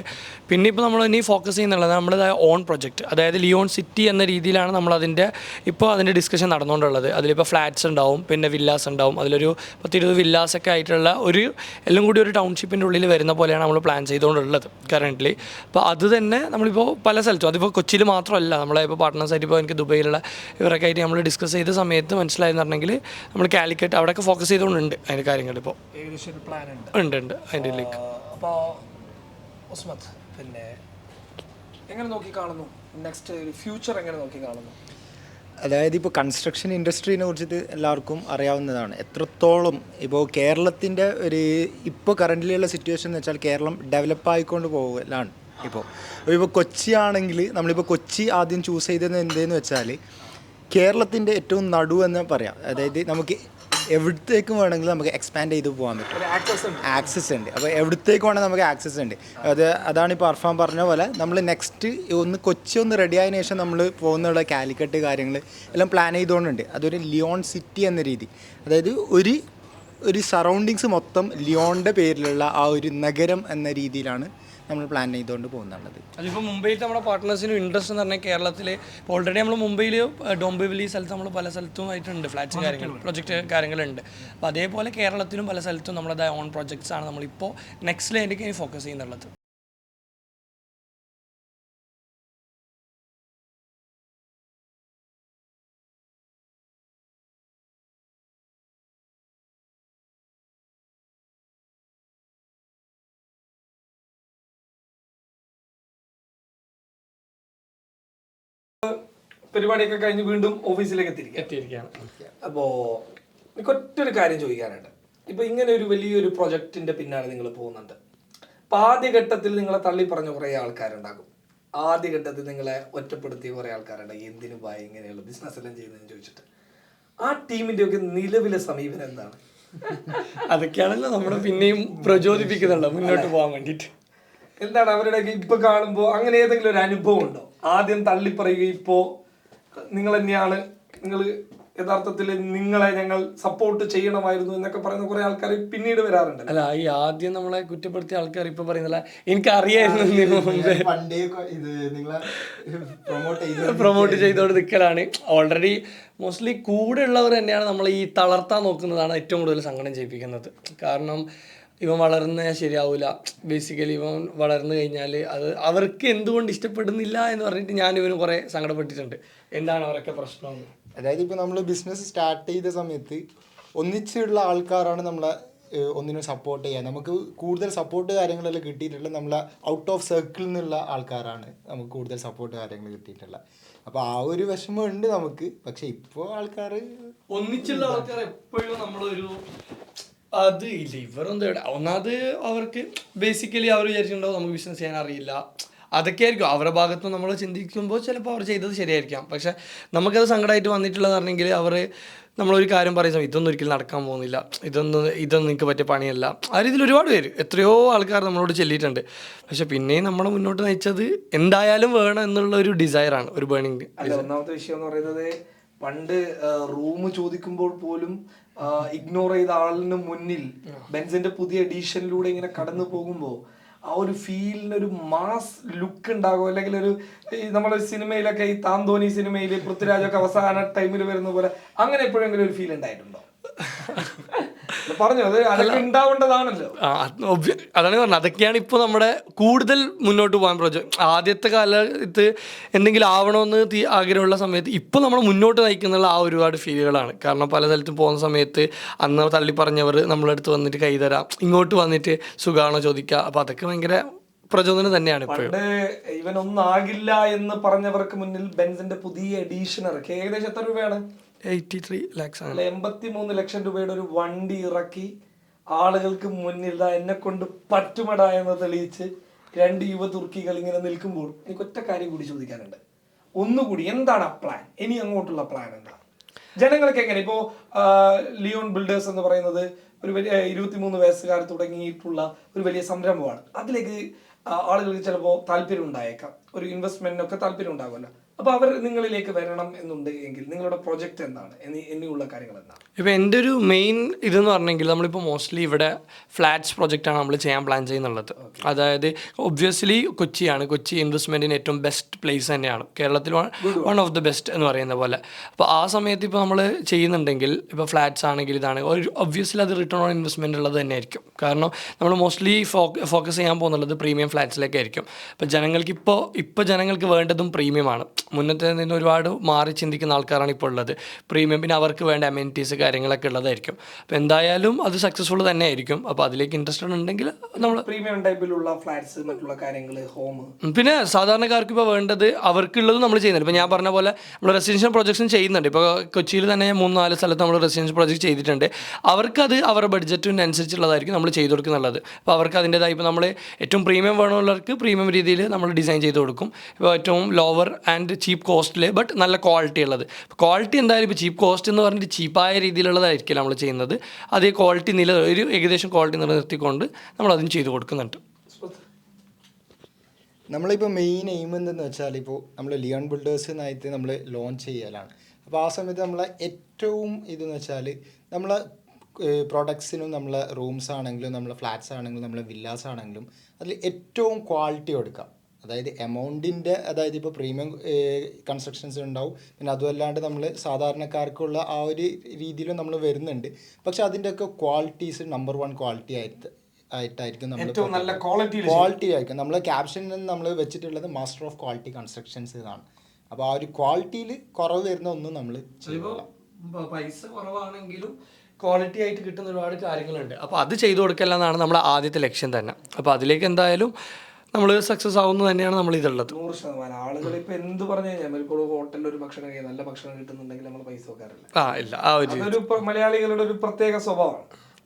പിന്നെ ഇപ്പോൾ നമ്മൾ ഇനി ഫോക്കസ് ചെയ്യുന്നുള്ളത് നമ്മുടെ ഓൺ പ്രൊജക്റ്റ് അതായത് ലിയോൺ സിറ്റി എന്ന രീതിയിലാണ് നമ്മൾ അതിന്റെ ഇപ്പോൾ അതിന്റെ ഡിസ്കഷൻ നടന്നുകൊണ്ടുള്ളത്. അതിലിപ്പോൾ ഫ്ലാറ്റ്സ് ഉണ്ടാവും പിന്നെ വില്ലാസ് ഉണ്ടാവും. അതിലൊരു പത്തിരുപത് വില്ലാസൊക്കെ ആയിട്ടുള്ള ഒരു എല്ലാം കൂടി ഒരു ടൗൺഷിപ്പിന്റെ ഉള്ളിൽ വരുന്ന പോലെയാണ് നമ്മൾ പ്ലാൻ ചെയ്തുകൊണ്ടുള്ളത് കറന്റ്ലി അപ്പോൾ അത് തന്നെ നമ്മളിപ്പോൾ പല സ്ഥലത്തും അതിപ്പോൾ കൊച്ചിയിൽ മാത്രമല്ല നമ്മളെ ഇപ്പോൾ പാർട്ട്നേഴ്സായിട്ട് ഇപ്പോൾ എനിക്ക് ദുബൈയിലുള്ള ഇവരൊക്കെ ആയിട്ട് നമ്മൾ ഡിസ്കസ് ചെയ്ത സമയത്ത് മനസ്സിലായെന്നുണ്ടെങ്കിൽ നമ്മൾ കാലിക്കറ്റ് അവിടെയൊക്കെ ഫോക്കസ് ചെയ്തുകൊണ്ടുണ്ട് അതിന്റെ ഏകദേശം ഒരു പ്ലാൻ ഉണ്ട്. ഉണ്ട് ഉണ്ട്. അതിന്റെ അപ്പോൾ പിന്നെ എങ്ങനെ നോക്കി കാണുന്നു? നെക്സ്റ്റ് ഫ്യൂച്ചർ എങ്ങനെ നോക്കി കാണുന്നു? അതായത് ഇപ്പോൾ കൺസ്ട്രക്ഷൻ ഇൻഡസ്ട്രീനെ കുറിച്ചിട്ട് എല്ലാവർക്കും അറിയാവുന്നതാണ്. എത്രത്തോളം ഇപ്പോൾ കേരളത്തിന്റെ ഒരു ഇപ്പോൾ കറന്റിലുള്ള സിറ്റുവേഷൻ എന്ന് വെച്ചാൽ കേരളം ഡെവലപ്പ് ആയിക്കൊണ്ട് പോകലാണ് ഇപ്പോൾ. ഇപ്പോൾ കൊച്ചി ആണെങ്കിൽ നമ്മളിപ്പോൾ കൊച്ചി ആദ്യം ചൂസ് ചെയ്തത് എന്തെന്ന് വെച്ചാൽ കേരളത്തിന്റെ ഏറ്റവും നടു എന്ന് പറയാം. അതായത് നമുക്ക് എവിടത്തേക്കും വേണമെങ്കിലും നമുക്ക് എക്സ്പാൻഡ് ചെയ്ത് പോകാൻ പറ്റും. ഒരു ആക്സസ് ഉണ്ട്. ആക്സസ് ഉണ്ട്. അപ്പോൾ എവിടത്തേക്ക് വേണമെങ്കിൽ നമുക്ക് ആക്സസ് ഉണ്ട്. അത് അതാണ് ഇപ്പോൾ അർഫാൻ പറഞ്ഞ പോലെ നമ്മൾ നെക്സ്റ്റ് ഒന്ന് കൊച്ചി ഒന്ന് റെഡി ആയതിനു ശേഷം നമ്മൾ പോകുന്നുള്ള കാലിക്കറ്റ് കാര്യങ്ങൾ എല്ലാം പ്ലാൻ ചെയ്തുകൊണ്ടുണ്ട് അതൊരു ലിയോൺ സിറ്റി എന്ന രീതി. അതായത് ഒരു ഒരു സറൗണ്ടിങ്സ് മൊത്തം ലിയോണിന്റെ പേരിലുള്ള ആ ഒരു നഗരം എന്ന രീതിയിലാണ് നമ്മൾ പ്ലാൻ ചെയ്തുകൊണ്ട് പോകുന്നുള്ളത് അതിപ്പോൾ മുംബൈയിൽ നമ്മുടെ പാർട്ട്നേഴ്സിനും ഇൻട്രസ്റ്റ് എന്ന് പറഞ്ഞാൽ കേരളത്തിൽ ഓൾറെഡി നമ്മൾ മുംബൈയിൽ ഡോംബിവിലി സ്ഥലത്ത് നമ്മൾ പല സ്ഥലത്തും ആയിട്ടുണ്ട്. ഫ്ലാറ്റ്സ് കാര്യങ്ങൾ പ്രൊജക്റ്റ് കാര്യങ്ങളുണ്ട്. അപ്പോൾ അതേപോലെ കേരളത്തിലും പല സ്ഥലത്തും നമ്മളത് ഓൺ പ്രൊജക്ട്സ് ആണ് നമ്മളിപ്പോൾ നെക്സ്റ്റ് ലൈനിലേക്ക് ഫോക്കസ് ചെയ്യുന്നുള്ളത്. പരിപാടിയൊക്കെ കഴിഞ്ഞ് വീണ്ടും ഓഫീസിലേക്ക് എത്തിയിരിക്കുക എത്തിയിരിക്കുകയാണ്. അപ്പോൾ എനിക്ക് ഒറ്റൊരു കാര്യം ചോദിക്കാനുണ്ട് ഇപ്പൊ ഇങ്ങനെ ഒരു വലിയൊരു പ്രൊജക്ടിന്റെ പിന്നാലെ നിങ്ങൾ പോകുന്നുണ്ട്. അപ്പൊ ആദ്യഘട്ടത്തിൽ നിങ്ങളെ തള്ളി പറഞ്ഞ കുറെ ആൾക്കാരുണ്ടാകും. ആദ്യഘട്ടത്തിൽ നിങ്ങളെ ഒറ്റപ്പെടുത്തിയ കുറെ ആൾക്കാരുണ്ട്. എന്തിനു പോയി ഇങ്ങനെയുള്ള ബിസിനസ് എല്ലാം ചെയ്യുന്നതെന്ന് ചോദിച്ചിട്ട്. ആ ടീമിന്റെ ഒക്കെ നിലവിലെ സമീപനം എന്താണ്? അതൊക്കെയാണല്ലോ നമ്മളെ പിന്നെയും പ്രചോദിപ്പിക്കുന്നുണ്ടോ മുന്നോട്ട് പോകാൻ വേണ്ടിയിട്ട്. എന്താണ് അവരുടെ ഇപ്പൊ കാണുമ്പോ അങ്ങനെ ഏതെങ്കിലും ഒരു അനുഭവം ഉണ്ടോ? ആദ്യം തള്ളി പറയുക ഇപ്പോ നിങ്ങൾ തന്നെയാണ് നിങ്ങൾ യഥാർത്ഥത്തിൽ നിങ്ങളെ ഞങ്ങൾ സപ്പോർട്ട് ചെയ്യണമായിരുന്നു എന്നൊക്കെ പറയുന്ന കുറെ ആൾക്കാർ പിന്നീട് വരാറുണ്ട്. അല്ല ഈ ആദ്യം നമ്മളെ കുറ്റപ്പെടുത്തിയ ആൾക്കാർ ഇപ്പൊ പറയുന്നില്ല എനിക്ക് അറിയായിരുന്നു പ്രൊമോട്ട് ചെയ്തോട് പ്രൊമോട്ട് ചെയ്തോണ്ട് നിൽക്കലാണ് ഓൾറെഡി മോസ്റ്റ്ലി കൂടെ ഉള്ളവർ തന്നെയാണ് നമ്മൾ ഈ തളർത്താൻ നോക്കുന്നതാണ് ഏറ്റവും കൂടുതൽ സങ്കടം ചെയ്യിപ്പിക്കുന്നത്. കാരണം ഇവൻ വളർന്ന ശരിയാവില്ല ബേസിക്കലി ഇവൻ വളർന്നു കഴിഞ്ഞാൽ അത് അവർക്ക് എന്തുകൊണ്ട് ഇഷ്ടപ്പെടുന്നില്ല എന്ന് പറഞ്ഞിട്ട് ഞാൻ ഇവന് കുറേ സങ്കടപ്പെട്ടിട്ടുണ്ട്. എന്താണ് അവരൊക്കെ പ്രശ്നം? അതായത് ഇപ്പോൾ നമ്മൾ ബിസിനസ് സ്റ്റാർട്ട് ചെയ്ത സമയത്ത് ഒന്നിച്ചുള്ള ആൾക്കാരാണ് നമ്മളെ ഒന്നിനും സപ്പോർട്ട് ചെയ്യാൻ നമുക്ക് കൂടുതൽ സപ്പോർട്ട് കാര്യങ്ങളെല്ലാം കിട്ടിയിട്ടുള്ള നമ്മളെ ഔട്ട് ഓഫ് സർക്കിളിൽ നിന്നുള്ള ആൾക്കാരാണ് നമുക്ക് കൂടുതൽ സപ്പോർട്ട് കാര്യങ്ങൾ കിട്ടിയിട്ടുള്ള. അപ്പോൾ ആ ഒരു വിഷമമുണ്ട് നമുക്ക്. പക്ഷെ ഇപ്പോൾ ആൾക്കാർ ഒന്നിച്ചുള്ള ആൾക്കാർ എപ്പോഴും നമ്മളൊരു അത് ഇല്ല ഇവിടെ ഒന്നാമത് അവർക്ക് ബേസിക്കലി അവർ വിചാരിച്ചിട്ടുണ്ടാവും നമുക്ക് ബിസിനസ് ചെയ്യാൻ അറിയില്ല അതൊക്കെ ആയിരിക്കും അവരുടെ ഭാഗത്ത് നമ്മൾ ചിന്തിക്കുമ്പോൾ ചിലപ്പോൾ അവർ ചെയ്തത് ശരിയായിരിക്കാം. പക്ഷെ നമുക്കത് സങ്കടമായിട്ട് വന്നിട്ടുള്ളത് പറഞ്ഞെങ്കിൽ അവർ നമ്മളൊരു കാര്യം പറയുന്ന സമയം ഇതൊന്നും ഒരിക്കലും നടക്കാൻ പോകുന്നില്ല. ഇതൊന്നും ഇതൊന്നും നിങ്ങൾക്ക് പറ്റിയ പണിയല്ല. ആ രീതിയിൽ ഒരുപാട് പേര് എത്രയോ ആൾക്കാർ നമ്മളോട് ചെല്ലിയിട്ടുണ്ട്. പക്ഷെ പിന്നെയും നമ്മളെ മുന്നോട്ട് നയിച്ചത് എന്തായാലും വേണം എന്നുള്ള ഒരു ഡിസയറാണ് ഒരു ബേണിംഗ് ഒന്നാമത്തെ വിഷയം എന്ന് പറയുന്നത് പണ്ട് റൂം ചോദിക്കുമ്പോൾ പോലും ഇഗ്നോർ ചെയ്ത ആളിന് മുന്നിൽ ബെൻസിന്റെ പുതിയ എഡീഷനിലൂടെ ഇങ്ങനെ കടന്നു പോകുമ്പോൾ ആ ഒരു ഫീലിന് ഒരു മാസ് ലുക്ക് ഉണ്ടാകും. അല്ലെങ്കിൽ ഒരു നമ്മുടെ സിനിമയിലൊക്കെ ഈ താന്തോനി സിനിമയിൽ പൃഥ്വിരാജൊക്കെ അവസാന ടൈമിൽ വരുന്ന പോലെ അങ്ങനെ എപ്പോഴെങ്കിലും ഒരു ഫീൽ ഉണ്ടായിട്ടുണ്ടോ? പറഞ്ഞു അത് ഉണ്ടാവേണ്ടതാണല്ലോ. അതാണ് പറഞ്ഞത്. അതൊക്കെയാണ് ഇപ്പോൾ നമ്മുടെ കൂടുതൽ മുന്നോട്ട് പോകാൻ പ്രോജക്റ്റ് ആദ്യത്തെ കാലത്ത് എന്തെങ്കിലും ആവണമെന്ന് ആഗ്രഹമുള്ള സമയത്ത് ഇപ്പോൾ നമ്മൾ മുന്നോട്ട് നയിക്കുന്നുള്ള ആ ഒരുപാട് ഫീലുകളാണ്. കാരണം പല സ്ഥലത്തും പോകുന്ന സമയത്ത് അന്ന് തള്ളി പറഞ്ഞവർ നമ്മളടുത്ത് വന്നിട്ട് കൈതരാം ഇങ്ങോട്ട് വന്നിട്ട് സുഖമാണോ ചോദിക്കുക അപ്പോൾ അതൊക്കെ ഭയങ്കര പ്രചോദനം തന്നെയാണ് പണ്ട് ആകില്ല എന്ന് പറഞ്ഞവർക്ക് മുന്നിൽ ബെൻസിന്റെ പുതിയ എഡീഷൻ ഇറക്കി. ഏകദേശം എത്ര രൂപയാണ്? എയ്റ്റി ത്രീ ലാക്സ് ആണ്. എൺപത്തി മൂന്ന് ലക്ഷം രൂപയുടെ ഒരു വണ്ടി ഇറക്കി ആളുകൾക്ക് മുന്നിൽ എന്നെ കൊണ്ട് പറ്റുമട എന്ന് തെളിയിച്ച് രണ്ട് യുവ തുർക്കികൾ ഇങ്ങനെ നിൽക്കുമ്പോൾ എനിക്ക് ഒറ്റ കാര്യം കൂടി ചോദിക്കാനുണ്ട്. ഒന്നുകൂടി എന്താണ് ആ പ്ലാൻ ഇനി അങ്ങോട്ടുള്ള പ്ലാൻ എന്താ? ജനങ്ങൾക്ക് എങ്ങനെ? ഇപ്പോ ലിയോൺ ബിൽഡേഴ്സ് എന്ന് പറയുന്നത് ഒരു വലിയ ഇരുപത്തിമൂന്ന് വയസ്സുകാർ തുടങ്ങിയിട്ടുള്ള ഒരു വലിയ സംരംഭമാണ്. അതിലേക്ക് ആളുകൾക്ക് ചിലപ്പോൾ താല്പര്യം ഉണ്ടായേക്കാം. ഒരു ഇൻവെസ്റ്റ്മെന്റിനൊക്കെ താല്പര്യം ഉണ്ടാകുമല്ലോ അപ്പൊ അവർ നിങ്ങളിലേക്ക് വരണം എന്നുണ്ടെങ്കിൽ നിങ്ങളുടെ പ്രൊജക്ട് എന്താണ്? എന്നുള്ള എന്നിയുള്ള കാര്യങ്ങൾ എന്താണ്? ഇപ്പോൾ എന്റെ ഒരു മെയിൻ ഇതെന്ന് പറഞ്ഞെങ്കിൽ നമ്മളിപ്പോൾ മോസ്റ്റ്ലി ഇവിടെ ഫ്ലാറ്റ്സ് പ്രൊജക്റ്റാണ് നമ്മൾ ചെയ്യാൻ പ്ലാൻ ചെയ്യുന്നുള്ളത്. അതായത് ഒബ്വിയസ്ലി കൊച്ചിയാണ്. കൊച്ചി ഇൻവെസ്റ്റ്മെന്റിന് ഏറ്റവും ബെസ്റ്റ് പ്ലേസ് തന്നെയാണ്. കേരളത്തിൽ വൺ ഓഫ് ദി ബെസ്റ്റ് എന്ന് പറയുന്ന പോലെ. അപ്പോൾ ആ സമയത്ത് ഇപ്പോൾ നമ്മൾ ചെയ്യുന്നുണ്ടെങ്കിൽ ഇപ്പോൾ ഫ്ലാറ്റ്സ് ആണെങ്കിൽ ഇതാണ്. ഒബ്വിയസ്ലി അത് റിട്ടേൺ ഓൺ ഇൻവെസ്റ്റ്മെന്റ് ഉള്ളത് തന്നെയായിരിക്കും. കാരണം നമ്മൾ മോസ്റ്റ്ലി ഫോക്കസ് ചെയ്യാൻ പോകുന്നുള്ളത് പ്രീമിയം ഫ്ലാറ്റ്സിലേക്കായിരിക്കും. അപ്പോൾ ജനങ്ങൾക്ക് ഇപ്പോൾ ഇപ്പോൾ ജനങ്ങൾക്ക് വേണ്ടതും പ്രീമിയമാണ് മുന്നത്തെ നിന്ന് ഒരുപാട് മാറി ചിന്തിക്കുന്ന ആൾക്കാരാണ് ഇപ്പോൾ ഉള്ളത്. പ്രീമിയം പിന്നെ അവർക്ക് വേണ്ട അമ്യൂണിറ്റീസ് കാര്യങ്ങളൊക്കെ ഉള്ളതായിരിക്കും. അപ്പോൾ എന്തായാലും അത് സക്സസ്ഫുൾ തന്നെ ആയിരിക്കും അപ്പോൾ അതിലേക്ക് ഇൻട്രസ്റ്റഡ് ഉണ്ടെങ്കിൽ നമ്മൾ പ്രീമിയം ടൈപ്പിലുള്ള ഫ്ലാറ്റ്സ് മറ്റുള്ള കാര്യങ്ങൾ ഹോം പിന്നെ സാധാരണക്കാർക്ക് ഇപ്പോൾ വേണ്ടത് അവർക്കുള്ളത് നമ്മൾ ചെയ്യുന്നുണ്ട്. ഇപ്പോൾ ഞാൻ പറഞ്ഞ പോലെ നമ്മൾ റെസിഡൻഷ്യൽ പ്രൊജക്ട്സും ചെയ്യുന്നുണ്ട്. ഇപ്പോൾ കൊച്ചിയിൽ തന്നെ മൂന്ന് നാല് സ്ഥലത്ത് നമ്മൾ റെസിഡൻഷ്യൽ പ്രൊജക്ട് ചെയ്തിട്ടുണ്ട്. അവർക്കത് അവരുടെ ബഡ്ജറ്റിനനുസരിച്ചുള്ളതായിരിക്കും നമ്മൾ ചെയ്തു കൊടുക്കുന്നുള്ളത് അപ്പോൾ അവർക്ക് അതിന്റെതായി ഇപ്പോൾ നമ്മൾ ഏറ്റവും പ്രീമിയം വേണമുള്ളവർക്ക് പ്രീമിയം രീതിയിൽ നമ്മൾ ഡിസൈൻ ചെയ്ത് കൊടുക്കും. ഇപ്പോൾ ഏറ്റവും ലോവർ ആൻഡ് ചീപ്പ് കോസ്റ്റിൽ ബട്ട് നല്ല ക്വാളിറ്റി ഉള്ളത്. ക്വാളിറ്റി എന്തായാലും ഇപ്പോൾ ചീപ്പ് കോസ്റ്റ് എന്ന് പറഞ്ഞിട്ട് ചീപ്പായ രീതിയിലുള്ളതായിരിക്കില്ല നമ്മൾ ചെയ്യുന്നത്. അതേ ക്വാളിറ്റി നില ഒരു ഏകദേശം ക്വാളിറ്റി നിലനിർത്തിക്കൊണ്ട് നമ്മൾ അതും ചെയ്ത് കൊടുക്കുന്നുണ്ട്. നമ്മളിപ്പോൾ മെയിൻ എയിം എന്തെന്ന് വെച്ചാൽ ഇപ്പോൾ നമ്മൾ ലിയോൺ ബിൽഡേഴ്സ് എന്നായിട്ട് നമ്മൾ ലോഞ്ച് ചെയ്യലാണ്. അപ്പോൾ ആ സമയത്ത് നമ്മളെ ഏറ്റവും ഇതെന്ന് വെച്ചാൽ നമ്മളെ പ്രൊഡക്ട്സിനും നമ്മളെ റൂംസ് ആണെങ്കിലും നമ്മളെ ഫ്ലാറ്റ്സ് ആണെങ്കിലും നമ്മളെ വില്ലാസ് ആണെങ്കിലും അതിൽ ഏറ്റവും ക്വാളിറ്റി കൊടുക്കാം അതായത് എമൗണ്ടിന്റെ അതായത് ഇപ്പോൾ പ്രീമിയം കൺസ്ട്രക്ഷൻസ് ഉണ്ടാവും. പിന്നെ അതുമല്ലാണ്ട് നമ്മൾ സാധാരണക്കാർക്കുള്ള ആ ഒരു രീതിയിലും നമ്മൾ വരുന്നുണ്ട്. പക്ഷെ അതിന്റെയൊക്കെ ക്വാളിറ്റീസ് നമ്പർ വൺ ക്വാളിറ്റി ആയിട്ട് ആയിട്ടായിരിക്കും നമ്മൾ നല്ല ക്വാളിറ്റി ക്വാളിറ്റി ആയിരിക്കും. നമ്മൾ ക്യാപ്ഷനിൽ നമ്മൾ വെച്ചിട്ടുള്ളത് മാസ്റ്റർ ഓഫ് ക്വാളിറ്റി കൺസ്ട്രക്ഷൻസ് എന്നാണ് അപ്പോൾ ആ ഒരു ക്വാളിറ്റിയിൽ കുറവ് വരുന്ന ഒന്നും നമ്മൾ പൈസ കുറവാണെങ്കിലും ക്വാളിറ്റി ആയിട്ട് കിട്ടുന്ന ഒരുപാട് കാര്യങ്ങളുണ്ട്. അപ്പോൾ അത് ചെയ്തു കൊടുക്കലെന്നാണ് നമ്മുടെ ആദ്യത്തെ ലക്ഷ്യം തന്നെ. അപ്പോൾ അതിലേക്ക് എന്തായാലും നമ്മൾ സക്സസ് ആവുന്നത് തന്നെയാണ് നമ്മൾ ഇതുള്ളത് നൂറ് ശതമാനം. ആളുകൾ ഇപ്പൊ എന്ത് പറഞ്ഞു കഴിഞ്ഞാൽ ഇപ്പോൾ ഹോട്ടലിൽ ഒരു ഭക്ഷണം നല്ല ഭക്ഷണം കിട്ടുന്നുണ്ടെങ്കിൽ നമ്മൾ പൈസ വെക്കാറില്ല. ആ ഇല്ല. ആ ഒരു അതൊരു മലയാളികളുടെ ഒരു പ്രത്യേക സ്വഭാവമാണ്.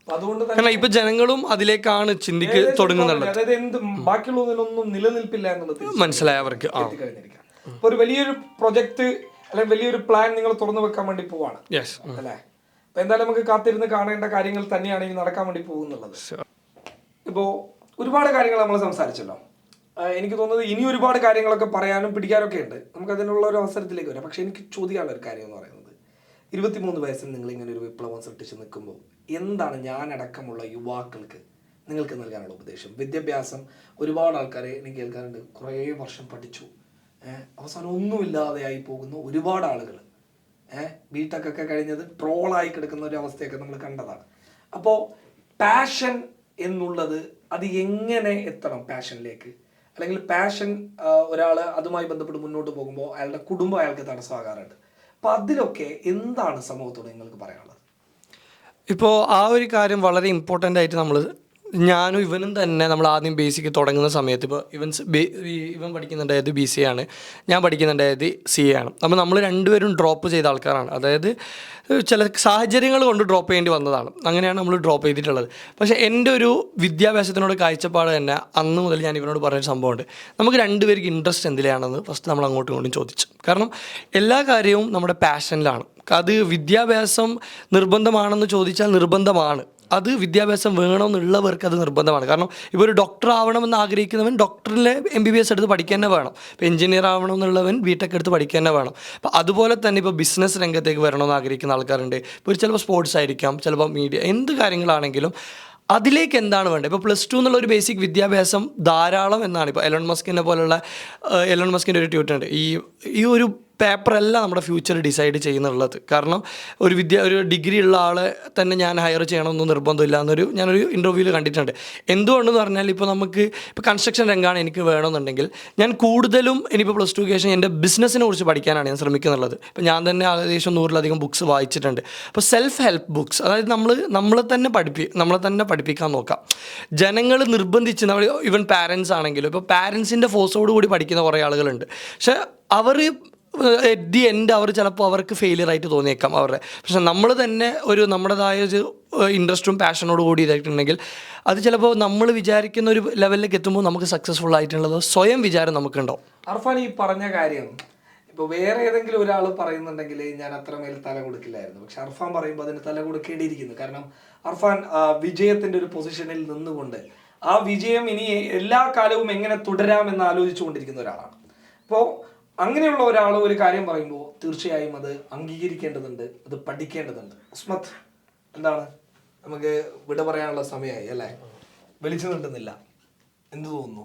അതുകൊണ്ട് തന്നെ കാരണം ഇപ്പൊ ജനങ്ങളും അതിലേക്കാണ് ചിന്തിക്ക് തുടങ്ങുന്നുള്ളത്. അതായത് എന്ത് ബാക്കിയുള്ളതിലൊന്നും നിലനിൽപ്പില്ല എന്നുള്ളത് മനസ്സിലായി അവർക്ക് ഇപ്പൊ ഒരു വലിയൊരു പ്രൊജക്ട് അല്ലെങ്കിൽ വലിയൊരു പ്ലാൻ നിങ്ങൾ തുറന്നു വെക്കാൻ വേണ്ടി പോവാണ്. അല്ലേ? അപ്പൊ എന്തായാലും നമുക്ക് കാത്തിരുന്ന് കാണേണ്ട കാര്യങ്ങൾ തന്നെയാണ് ഇനി നടക്കാൻ വേണ്ടി പോകുന്നുള്ളത്. ഇപ്പോ ഒരുപാട് കാര്യങ്ങൾ നമ്മൾ സംസാരിച്ചല്ലോ. എനിക്ക് തോന്നുന്നത് ഇനി ഒരുപാട് കാര്യങ്ങളൊക്കെ പറയാനും പിടിക്കാനൊക്കെ ഉണ്ട്. നമുക്ക് അതിനുള്ള ഒരു അവസരത്തിലേക്ക് വരാം. പക്ഷെ എനിക്ക് ചോദിക്കാനുള്ള ഒരു കാര്യം എന്ന് പറയുന്നത് ഇരുപത്തിമൂന്ന് വയസ്സിൽ നിങ്ങൾ ഇങ്ങനെ ഒരു വിപ്ലവം സൃഷ്ടിച്ച് നിൽക്കുമ്പോൾ എന്താണ് ഞാനടക്കമുള്ള യുവാക്കൾക്ക് നിങ്ങൾക്ക് നൽകാനുള്ള ഉപദേശം? വിദ്യാഭ്യാസം ഒരുപാട് ആൾക്കാരെ എനിക്ക് കേൾക്കാറുണ്ട്. കുറേ വർഷം പഠിച്ചു. അവസാനം ഒന്നുമില്ലാതെയായി പോകുന്ന ഒരുപാട് ആളുകൾ. ഏഹ് ബിടെക് ഒക്കെ കഴിഞ്ഞത് ട്രോളായി കിടക്കുന്ന ഒരു അവസ്ഥയൊക്കെ നമ്മൾ കണ്ടതാണ്. അപ്പോൾ പാഷൻ എന്നുള്ളത് അത് എങ്ങനെ എത്തണം പാഷനിലേക്ക്? അല്ലെങ്കിൽ പാഷൻ ഒരാൾ അതുമായി ബന്ധപ്പെട്ട് മുന്നോട്ട് പോകുമ്പോൾ അയാളുടെ കുടുംബം അയാൾക്ക് തടസ്സമാകാറുണ്ട്. അപ്പം അതിലൊക്കെ എന്താണ് സമൂഹത്തോട് നിങ്ങൾക്ക് പറയാനുള്ളത്? ഇപ്പോൾ ആ ഒരു കാര്യം വളരെ ഇമ്പോർട്ടന്റ് ആയിട്ട് നമ്മൾ ഞാനും ഇവനും തന്നെ നമ്മൾ ആദ്യം ബേസിക് തുടങ്ങുന്ന സമയത്ത് ഇപ്പോൾ ഇവൻ ഇവൻ പഠിക്കുന്നുണ്ടായത് ബി സി ആണ് ഞാൻ പഠിക്കുന്നുണ്ടായത് സി എ ആണ്. അപ്പോൾ നമ്മൾ രണ്ടുപേരും ഡ്രോപ്പ് ചെയ്ത ആൾക്കാരാണ്. അതായത് ചില സാഹചര്യങ്ങൾ കൊണ്ട് ഡ്രോപ്പ് ചെയ്യേണ്ടി വന്നതാണ്. അങ്ങനെയാണ് നമ്മൾ ഡ്രോപ്പ് ചെയ്തിട്ടുള്ളത്. പക്ഷേ എന്റെ ഒരു വിദ്യാഭ്യാസത്തിനോട് കാഴ്ചപ്പാട് തന്നെ അന്ന് മുതൽ ഞാൻ ഇവനോട് പറഞ്ഞൊരു സംഭവമുണ്ട്. നമുക്ക് രണ്ടുപേർക്ക് ഇൻട്രസ്റ്റ് എന്തിലാണെന്ന് ഫസ്റ്റ് നമ്മൾ അങ്ങോട്ടും ഇങ്ങോട്ടും ചോദിച്ചു. കാരണം എല്ലാ കാര്യവും നമ്മുടെ പാഷനിലാണ് അത് വിദ്യാഭ്യാസം നിർബന്ധമാണെന്ന് ചോദിച്ചാൽ നിർബന്ധമാണ്. അത് വിദ്യാഭ്യാസം വേണമെന്നുള്ളവർക്ക് അത് നിർബന്ധമാണ്. കാരണം ഇപ്പോൾ ഒരു ഡോക്ടർ ആവണമെന്ന് ആഗ്രഹിക്കുന്നവൻ ഡോക്ടറിലെ എം ബി ബി എസ് എടുത്ത് പഠിക്കാൻ തന്നെ വേണം. ഇപ്പോൾ എഞ്ചിനീയർ ആവണമെന്നുള്ളവൻ ബിടെക് എടുത്ത് പഠിക്കാൻ തന്നെ വേണം. അപ്പോൾ അതുപോലെ തന്നെ ഇപ്പോൾ ബിസിനസ് രംഗത്തേക്ക് വരണമെന്ന് ആഗ്രഹിക്കുന്ന ആൾക്കാരുണ്ട്. ഇപ്പോൾ ചിലപ്പോൾ സ്പോർട്സ് ആയിരിക്കാം ചിലപ്പോൾ മീഡിയ എന്ത് കാര്യങ്ങളാണെങ്കിലും അതിലേക്ക് എന്താണ് വേണ്ടത്? ഇപ്പോൾ പ്ലസ് ടു എന്നുള്ള ഒരു ബേസിക് വിദ്യാഭ്യാസം ധാരാളം എന്നാണ്. ഇപ്പോൾ എലോൺ മസ്കിനെ പോലുള്ള എലോൺ മസ്കിന്റെ ഒരു ട്യൂട്ടുണ്ട് ഈ ഈ ഒരു പേപ്പറല്ല നമ്മുടെ ഫ്യൂച്ചർ ഡിസൈഡ് ചെയ്യുന്നുള്ളത്. കാരണം ഒരു വിദ്യ ഒരു ഡിഗ്രി ഉള്ള ആളെ തന്നെ ഞാൻ ഹയർ ചെയ്യണമെന്ന് നിർബന്ധമില്ല എന്നൊരു ഞാനൊരു ഇന്റർവ്യൂവിൽ കണ്ടിട്ടുണ്ട്. എന്തുകൊണ്ടെന്ന് പറഞ്ഞാൽ ഇപ്പോൾ നമുക്ക് ഇപ്പോൾ കൺസ്ട്രക്ഷൻ രംഗമാണ് എനിക്ക് വേണമെന്നുണ്ടെങ്കിൽ ഞാൻ കൂടുതലും ഇനിയിപ്പോൾ പ്ലസ് ടു ശേഷം എന്റെ ബിസിനസ്സിനെ കുറിച്ച് പഠിക്കാനാണ് ഞാൻ ശ്രമിക്കുന്നുള്ളത്. ഇപ്പോൾ ഞാൻ തന്നെ ഏകദേശം നൂറിലധികം ബുക്സ് വായിച്ചിട്ടുണ്ട്. അപ്പോൾ സെൽഫ് ഹെൽപ്പ് ബുക്സ് അതായത് നമ്മൾ നമ്മളെ തന്നെ പഠിപ്പി നമ്മളെ തന്നെ പഠിപ്പിക്കാൻ നോക്കാം. ജനങ്ങൾ നിർബന്ധിച്ച് നമ്മൾ ഈവൻ പാരൻസ് ആണെങ്കിലും ഇപ്പോൾ പാരൻസിന്റെ ഫോഴ്സോട് കൂടി പഠിക്കുന്ന കുറേ ആളുകളുണ്ട്. പക്ഷേ അവർ എറ്റ് ദി എൻഡ് അവർ ചിലപ്പോൾ അവർക്ക് ഫെയിലിയർ ആയിട്ട് തോന്നിയേക്കാം അവരുടെ. പക്ഷെ നമ്മൾ തന്നെ ഒരു നമ്മുടേതായ ഒരു ഇൻട്രസ്റ്റും പാഷനോട് കൂടി ഇതായിട്ടുണ്ടെങ്കിൽ അത് ചിലപ്പോൾ നമ്മൾ വിചാരിക്കുന്ന ഒരു ലെവലിലേക്ക് എത്തുമ്പോൾ നമുക്ക് സക്സസ്ഫുൾ ആയിട്ടുള്ളത് സ്വയം വിചാരം നമുക്കുണ്ടാവും. അർഫാൻ ഈ പറഞ്ഞ കാര്യം ഇപ്പോൾ വേറെ ഏതെങ്കിലും ഒരാൾ പറയുന്നുണ്ടെങ്കിൽ ഞാൻ അത്രമേൽ തല കൊടുക്കില്ലായിരുന്നു. പക്ഷെ അർഫാൻ പറയുമ്പോൾ അതിന് തല കൊടുക്കേണ്ടിയിരിക്കുന്നു. കാരണം അർഫാൻ വിജയത്തിന്റെ ഒരു പൊസിഷനിൽ നിന്നുകൊണ്ട് ആ വിജയം ഇനി എല്ലാ കാലവും എങ്ങനെ തുടരാമെന്ന് ആലോചിച്ചുകൊണ്ടിരിക്കുന്ന ഒരാളാണ്. അപ്പോൾ അങ്ങനെയുള്ള ഒരാൾ ഒരു കാര്യം പറയുമ്പോൾ തീർച്ചയായും അത് അംഗീകരിക്കേണ്ടതുണ്ട് അത് പഠിക്കേണ്ടതുണ്ട്. ഉസ്മത്ത് എന്താണ്? നമുക്ക് വിട പറയാനുള്ള സമയമായി അല്ലേ? വലിച്ചു നീട്ടുന്നില്ല. എന്ത് തോന്നുന്നു?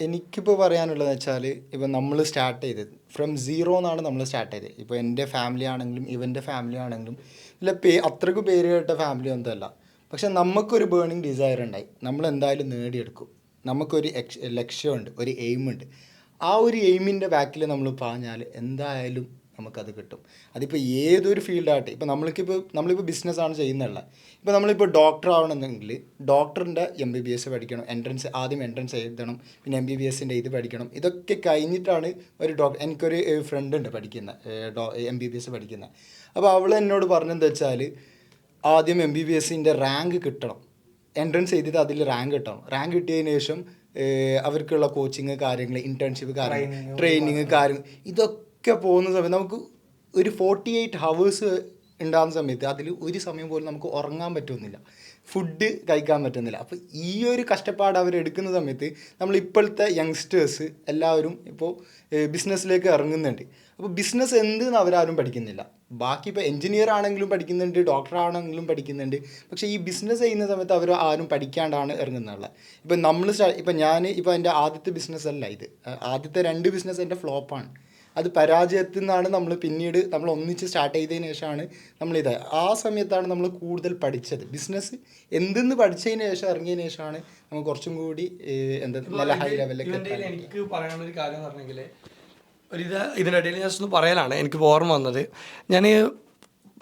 എനിക്കിപ്പോൾ പറയാനുള്ളത് വെച്ചാൽ ഇപ്പം നമ്മൾ സ്റ്റാർട്ട് ചെയ്തത് ഫ്രം സീറോ എന്നാണ് നമ്മൾ സ്റ്റാർട്ട് ചെയ്തത്. ഇപ്പോൾ എന്റെ ഫാമിലി ആണെങ്കിലും ഇവന്റെ ഫാമിലി ആണെങ്കിലും ഇല്ല പേ അത്രയ്ക്ക് പേര് കേട്ട ഫാമിലി ഒന്നുമല്ല പക്ഷെ നമുക്കൊരു ബേണിങ് ഡിസയർ ഉണ്ടായി. നമ്മൾ എന്തായാലും നേടിയെടുക്കും. നമുക്കൊരു ലക്ഷ്യമുണ്ട് ഒരു എയിമുണ്ട് ആ ഒരു എയിമിന്റെ ബാക്കിൽ നമ്മൾ പറഞ്ഞാൽ എന്തായാലും നമുക്കത് കിട്ടും. അതിപ്പോൾ ഏതൊരു ഫീൽഡാകട്ടെ ഇപ്പോൾ നമ്മൾക്കിപ്പോൾ നമ്മളിപ്പോൾ ബിസിനസ്സാണ് ചെയ്യുന്നുള്ള ഇപ്പോൾ നമ്മളിപ്പോൾ ഡോക്ടർ ആവണമെന്നെങ്കിൽ ഡോക്ടറിന്റെ എം ബി ബി എസ് പഠിക്കണം എൻട്രൻസ് ആദ്യം എൻട്രൻസ് എഴുതണം പിന്നെ എം ബി ബി എസിന്റെ ഇത് പഠിക്കണം. ഇതൊക്കെ കഴിഞ്ഞിട്ടാണ് ഒരു ഡോക്ടർ എനിക്കൊരു ഫ്രണ്ട് ഉണ്ട് പഠിക്കുന്ന എം ബി ബി എസ് പഠിക്കുന്ന. അപ്പോൾ അവൾ എന്നോട് പറഞ്ഞെന്താ വെച്ചാൽ ആദ്യം എം ബി ബി എസിന്റെ റാങ്ക് കിട്ടണം. എൻട്രൻസ് എഴുതിയിട്ട് അതിൽ റാങ്ക് കിട്ടണം. റാങ്ക് കിട്ടിയതിന് ശേഷം അവർക്കുള്ള കോച്ചിങ് കാര്യങ്ങൾ ഇന്റേൺഷിപ്പ് കാര്യങ്ങൾ ട്രെയിനിങ് കാര്യങ്ങൾ ഇതൊക്കെ പോകുന്ന സമയത്ത് നമുക്ക് ഒരു ഫോർട്ടി എയ്റ്റ് ഹവേഴ്സ് ഉണ്ടാകുന്ന സമയത്ത് അതിൽ ഒരു സമയം പോലും നമുക്ക് ഉറങ്ങാൻ പറ്റുന്നില്ല. ഫുഡ് കഴിക്കാൻ പറ്റുന്നില്ല. അപ്പോൾ ഈ ഒരു കഷ്ടപ്പാട് അവർ എടുക്കുന്ന സമയത്ത് നമ്മൾ ഇപ്പോഴത്തെ യങ്സ്റ്റേഴ്സ് എല്ലാവരും ഇപ്പോൾ ബിസിനസ്സിലേക്ക് ഇറങ്ങുന്നുണ്ട്. അപ്പോൾ ബിസിനസ് എന്തെന്ന് അവരാരും പഠിക്കുന്നില്ല. ബാക്കി ഇപ്പോൾ എഞ്ചിനീയർ ആണെങ്കിലും പഠിക്കുന്നുണ്ട് ഡോക്ടർ ആണെങ്കിലും പഠിക്കുന്നുണ്ട്. പക്ഷേ ഈ ബിസിനസ് ചെയ്യുന്ന സമയത്ത് അവർ ആരും പഠിക്കാണ്ടാണ് ഇറങ്ങുന്നുള്ളത് ഇപ്പം നമ്മൾ ഇപ്പം ഞാൻ ഇപ്പോൾ എന്റെ ആദ്യത്തെ ബിസിനസ് അല്ല ഇത്. ആദ്യത്തെ രണ്ട് ബിസിനസ് എന്റെ ഫ്ലോപ്പാണ് അത് പരാജയത്തിൽ നിന്നാണ് നമ്മൾ പിന്നീട് നമ്മൾ ഒന്നിച്ച് സ്റ്റാർട്ട് ചെയ്തതിന് ശേഷമാണ് നമ്മളിത് ആ സമയത്താണ് നമ്മൾ കൂടുതൽ പഠിച്ചത്. ബിസിനസ് എന്തെന്ന് പഠിച്ചതിന് ശേഷം ഇറങ്ങിയതിന് ശേഷമാണ് നമുക്ക് കുറച്ചും കൂടി എന്താ നല്ല ഹൈ ലെവലിലേക്ക് എനിക്ക് പറയാനുള്ള ഒരു കാര്യം പറഞ്ഞെങ്കിൽ ഒരിത് ഇത് ഇതിന്റെ ഇടയിൽ ഞാൻ ഒന്ന് പറയലാണ്. എനിക്ക് ഓർമ്മ വന്നത് ഞാൻ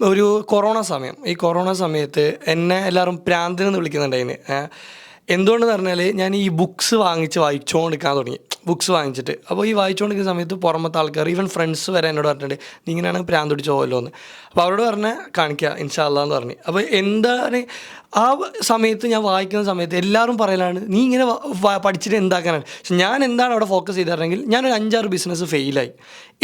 ഒരു കൊറോണ സമയം ഈ കൊറോണ സമയത്ത് എന്നെ എല്ലാവരും പ്രാന്തിനെന്ന് വിളിക്കുന്നുണ്ട് അതിന് എന്തുകൊണ്ടെന്ന് പറഞ്ഞാൽ ഞാൻ ഈ ബുക്സ് വാങ്ങിച്ച് വായിച്ചുകൊണ്ടിരിക്കാൻ തുടങ്ങി. ബുക്സ് വാങ്ങിച്ചിട്ട്. അപ്പോൾ ഈ വായിച്ചുകൊണ്ടിരിക്കുന്ന സമയത്ത് പുറമത്തെ ആൾക്കാർ ഈവൻ ഫ്രണ്ട്സ് വരെ എന്നോട് പറഞ്ഞിട്ടുണ്ട് ഇങ്ങനെയാണെങ്കിൽ പ്രാന്ത് പിടിച്ച് പോകല്ലോ എന്ന് അപ്പോൾ അവരോട് പറഞ്ഞാൽ കാണിക്കുക ഇൻഷാല്ല എന്ന് പറഞ്ഞു. അപ്പോൾ എന്താണ് ആ സമയത്ത് ഞാൻ വായിക്കുന്ന സമയത്ത് എല്ലാവരും പറയലാണ് നീ ഇങ്ങനെ പഠിച്ചിട്ട് എന്താക്കാനാണ്? പക്ഷെ ഞാൻ എന്താണ് അവിടെ ഫോക്കസ് ചെയ്തിരുന്നെങ്കിൽ ഞാനൊരു അഞ്ചാറ് ബിസിനസ് ഫെയിലായി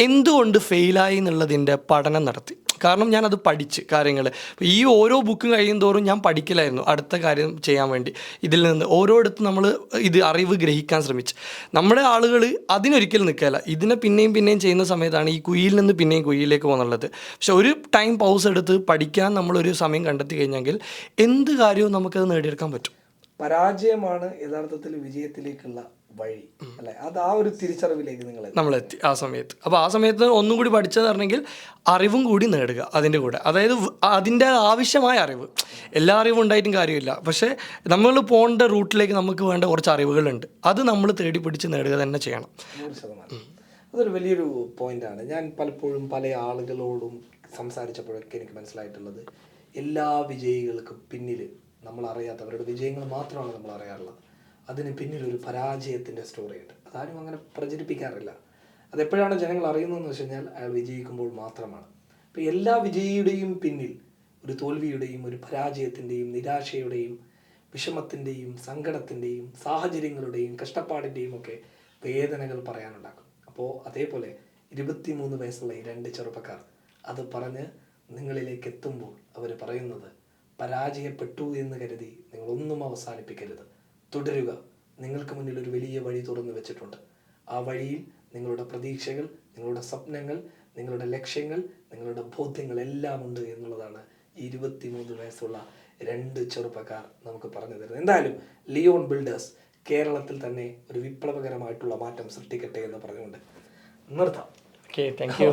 എന്തുകൊണ്ട് ഫെയിലായി എന്നുള്ളതിന്റെ പഠനം നടത്തി. കാരണം ഞാനത് പഠിച്ച് കാര്യങ്ങൾ. ഈ ഓരോ ബുക്കും കഴിയും തോറും ഞാൻ പഠിക്കലായിരുന്നു അടുത്ത കാര്യം ചെയ്യാൻ വേണ്ടി. ഇതിൽ നിന്ന് ഓരോ അടുത്ത് നമ്മൾ ഇത് അറിവ് ഗ്രഹിക്കാൻ ശ്രമിച്ചു. നമ്മുടെ ആളുകൾ അതിനൊരിക്കലും നിൽക്കില്ല. ഇതിനെ പിന്നെയും പിന്നെയും ചെയ്യുന്ന സമയത്താണ് ഈ കുയിൽ നിന്ന് പിന്നെയും കുയിലേക്ക് പോകുന്നുള്ളത്. പക്ഷെ ഒരു ടൈം പൗസ് എടുത്ത് പഠിക്കാൻ നമ്മളൊരു സമയം കണ്ടെത്തി കഴിഞ്ഞെങ്കിൽ എന്ത് കാര്യവും നമുക്കത് നേടിയെടുക്കാൻ പറ്റും. പരാജയമാണ് യഥാർത്ഥത്തിൽ വിജയത്തിലേക്കുള്ള വഴി. അല്ലെ? അത് ആ ഒരു തിരിച്ചറിവിലേക്ക് നിങ്ങൾ. നമ്മളെത്തി ആ സമയത്ത്. അപ്പോൾ ആ സമയത്ത് ഒന്നും കൂടി പഠിച്ചതെന്ന് പറഞ്ഞെങ്കിൽ അറിവും കൂടി നേടുക അതിന്റെ കൂടെ. അതായത് അതിന്റെ അതിന്റെ ആവശ്യമായ അറിവ്. എല്ലാ അറിവും ഉണ്ടായിട്ടും കാര്യമില്ല. പക്ഷേ നമ്മൾ പോകേണ്ട റൂട്ടിലേക്ക് നമുക്ക് വേണ്ട കുറച്ച് അറിവുകളുണ്ട്. അത് നമ്മൾ തേടി പിടിച്ച് നേടുക തന്നെ ചെയ്യണം. അതൊരു വലിയൊരു പോയിന്റാണ്. ഞാൻ പലപ്പോഴും പല ആളുകളോടും സംസാരിച്ചപ്പോഴൊക്കെ എനിക്ക് മനസ്സിലായിട്ടുള്ളത് എല്ലാ വിജയികൾക്കും പിന്നിൽ നമ്മൾ അറിയാത്ത അവരുടെ വിജയങ്ങൾ മാത്രമാണ് നമ്മൾ അറിയാറുള്ളത് അതിന് പിന്നിലൊരു പരാജയത്തിന്റെ സ്റ്റോറിയുണ്ട്. അതാരും അങ്ങനെ പ്രചരിപ്പിക്കാറില്ല. അതെപ്പോഴാണ് ജനങ്ങൾ അറിയുന്നതെന്ന് വെച്ച് കഴിഞ്ഞാൽ അയാൾ വിജയിക്കുമ്പോൾ മാത്രമാണ്. അപ്പോൾ എല്ലാ വിജയിയുടെയും പിന്നിൽ ഒരു തോൽവിയുടെയും ഒരു പരാജയത്തിന്റെയും നിരാശയുടെയും വിഷമത്തിന്റെയും സങ്കടത്തിന്റെയും സാഹചര്യങ്ങളുടെയും കഷ്ടപ്പാടിന്റെയും ഒക്കെ വേദനകൾ പറയാനുണ്ടാകും അപ്പോൾ അതേപോലെ ഇരുപത്തിമൂന്ന് വയസ്സുള്ള ഈ രണ്ട് ചെറുപ്പക്കാർ അത് പറഞ്ഞ് നിങ്ങളിലേക്ക് എത്തുമ്പോൾ അവർ പറയുന്നത് പരാജയപ്പെട്ടു എന്ന് കരുതി നിങ്ങളൊന്നും അവസാനിപ്പിക്കരുത്. തുടരുക. നിങ്ങൾക്ക് മുന്നിൽ ഒരു വലിയ വഴി തുറന്നു വെച്ചിട്ടുണ്ട്. ആ വഴിയിൽ നിങ്ങളുടെ പ്രതീക്ഷകൾ നിങ്ങളുടെ സ്വപ്നങ്ങൾ നിങ്ങളുടെ ലക്ഷ്യങ്ങൾ നിങ്ങളുടെ ബോധ്യങ്ങൾ എല്ലാം ഉണ്ട് എന്നുള്ളതാണ് ഇരുപത്തിമൂന്ന് വയസ്സുള്ള രണ്ട് ചെറുപ്പക്കാർ നമുക്ക് പറഞ്ഞു തരുന്നത്. എന്തായാലും ലിയോൺ ബിൽഡേഴ്സ് കേരളത്തിൽ തന്നെ ഒരു വിപ്ലവകരമായിട്ടുള്ള മാറ്റം സൃഷ്ടിക്കട്ടെ എന്ന് പറഞ്ഞുകൊണ്ട് നിർത്താം. Okay thank you.